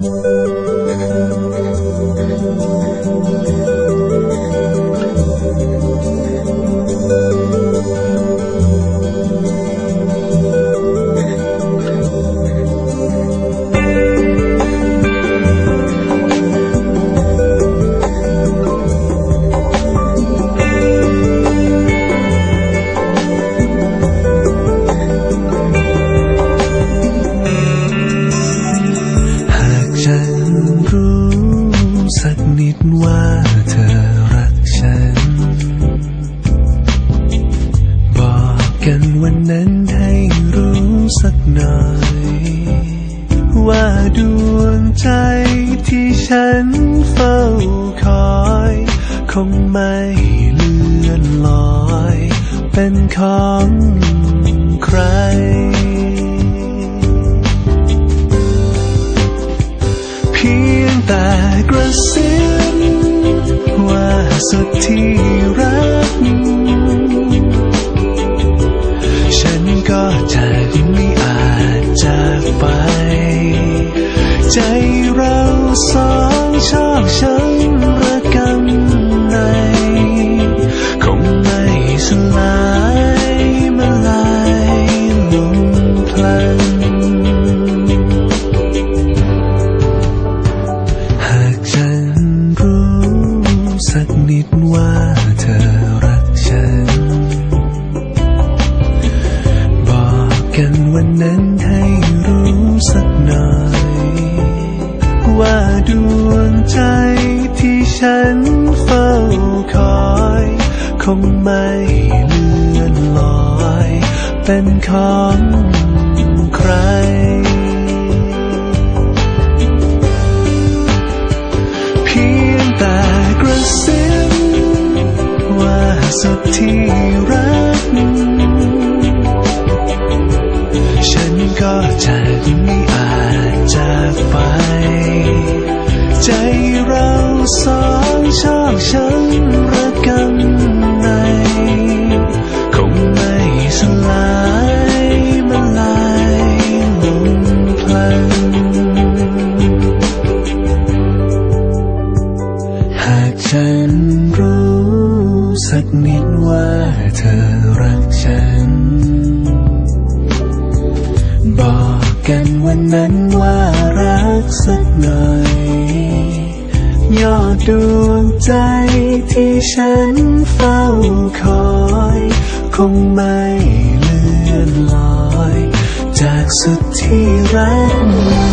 ห ฉันรู้สักนิดว่าเธอรักฉัน บอกกันวันนั้นให้รู้สักหน่อย ว่าดวงใจที่ฉันเฝ้าคอย คงไม่เลื่อนลอย เป็นของใคร ซิบว่าสุดที่รัก ฉันก็จะไม่อาจจากไป ใจเราสองชอบช้ำระกำใน นิดว่าเธอรักฉัน บอกกันวันนั้นให้รู้สักหน่อย ว่าดวงใจที่ฉันเฝ้าคอย คงไม่เลื่อนลอย เป็นของใคร สุดที่รัก ฉันก็จะไม่อาจจากไป ใจเราสองชอบช้ำระกำในคงไม่สลายมาลายลงพลัน หากฉันรู้ สักนิดว่าเธอรักฉัน บอกกันวันนั้นว่ารักสักหน่อย ยอดดวงใจที่ฉันเฝ้าคอย คงไม่เลื่อนลอย จากสุดที่รัก